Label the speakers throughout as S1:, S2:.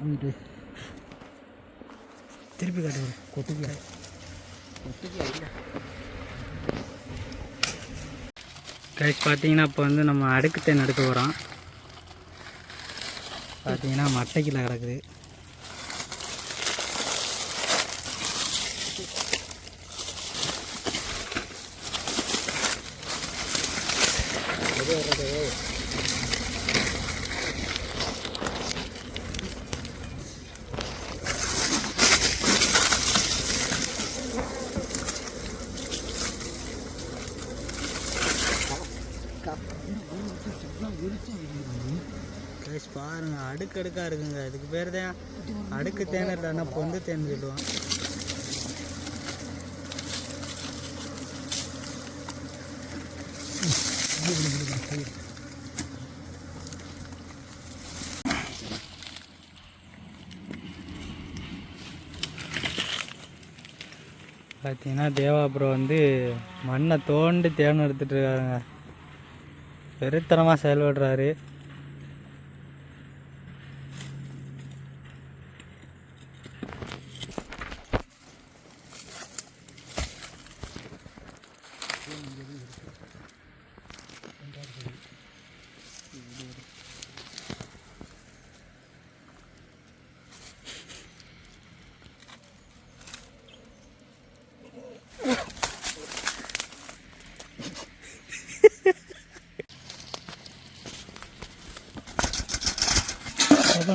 S1: இருண்ணே திருப்பி காட்டு வரும் கொட்டுக்கு இல்லை
S2: கைஸ் பார்த்தீங்கன்னா இப்போ வந்து நம்ம அடுக்கு தேன் எடுக்க போகிறோம் பார்த்தீங்கன்னா மட்டைக்கில் கிடக்குது. கைஸ் பாருங்க அடுக்கு அடுக்காக இருக்குங்க. இதுக்கு பேர் தான் அடுக்கு தேன் இல்லைன்னா பொந்து தேன் சொல்லுவோம் பார்த்தீங்கன்னா தேவா வந்து மண்ணை தோண்டி தேன் எடுத்துகிட்டு இருக்காருங்க. வெறித்தனமாக செயல்படுறாரு.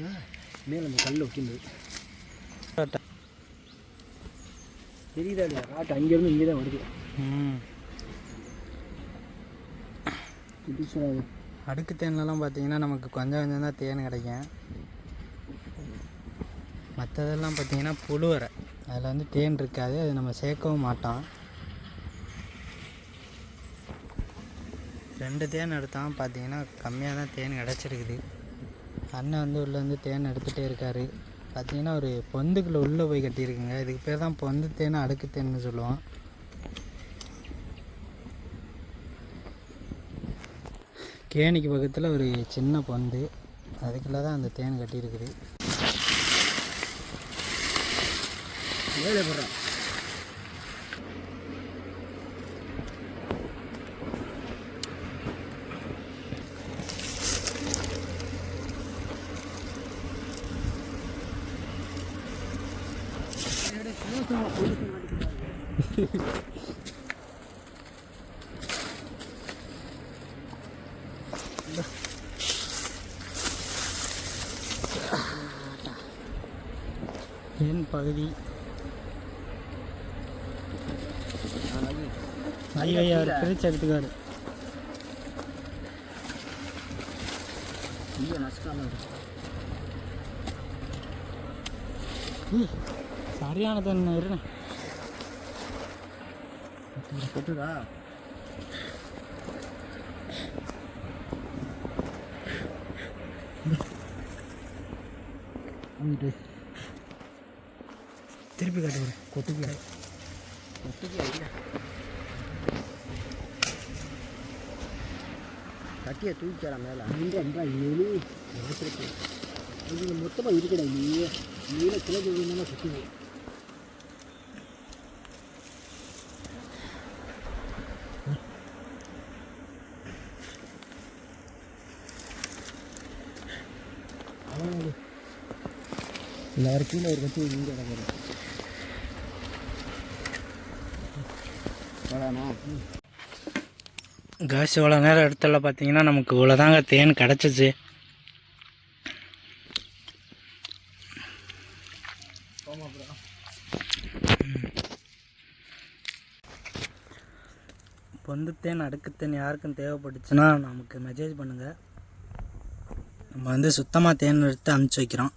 S2: ப்ரோ
S1: மேலே நம்ம கல்லில் ஒட்டிந்து தெரியுதா இல்லையா காட்டு அங்கேருந்து இங்கே தான் வருது
S2: ம் அடுக்கு தேன்லலாம் பார்த்தீங்கன்னா நமக்கு கொஞ்சம் கொஞ்சம் தான் தேன் கிடைக்கும். மற்றதெல்லாம் பார்த்தீங்கன்னா புழுவரை. அதில் வந்து தேன் இருக்காது அது நம்ம சேர்க்கவும் மாட்டோம். ரெண்டு தேன் எடுத்தாலும் பார்த்தீங்கன்னா கம்மியாக தான் தேன் கிடச்சிருக்குது. அண்ணன் வந்து உள்ளே வந்து தேன் எடுத்துகிட்டே இருக்கார். பார்த்தீங்கன்னா ஒரு பொந்துக்குள்ளே உள்ளே போய் கட்டியிருக்குங்க. இதுக்கு பேர் தான் பொந்து தேன் அடுக்கு தேன்னு சொல்லுவோம். கேணிக்கு பக்கத்தில் ஒரு சின்ன பொந்து. அதுக்குள்ளே தான் அந்த தேன் கட்டியிருக்குது.
S1: வேலை போடுறேன்.
S2: தேன் பகுதி. ஐயோ அவர் பிரித்து எடுத்துக்காரு
S1: இங்கே நசுக்காம இருக்கு
S2: சரியான தேன் இருண்ணே
S1: கொட்டுதா அங்கிட்டு
S2: திருப்பி காட்டு
S1: கொட்டுக்கு இல்லை கட்டியை தூக்கிக்கலாம் மேலே. அங்கே எலி. எடுத்துருக்கு இது மொத்தமாக இருக்குடா நீ நீல கிழக்கு வேணுமா சுற்றுது எல்லாரும் கீழே ஒரு கட்சி இங்கே கிடக்குது.
S2: காசு இவ்வளோ நேரம் இடத்துல பார்த்தீங்கன்னா நமக்கு இவ்வளோதாங்க தேன் கிடச்சிச்சு. அடுக்கு தேன் யாருக்கும் தேவைப்பட்டுச்சுன்னா நமக்கு மெசேஜ் பண்ணுங்கள் நம்ம வந்து சுத்தமாக தேன் எடுத்து அனுப்பிச்சி வைக்கிறோம்.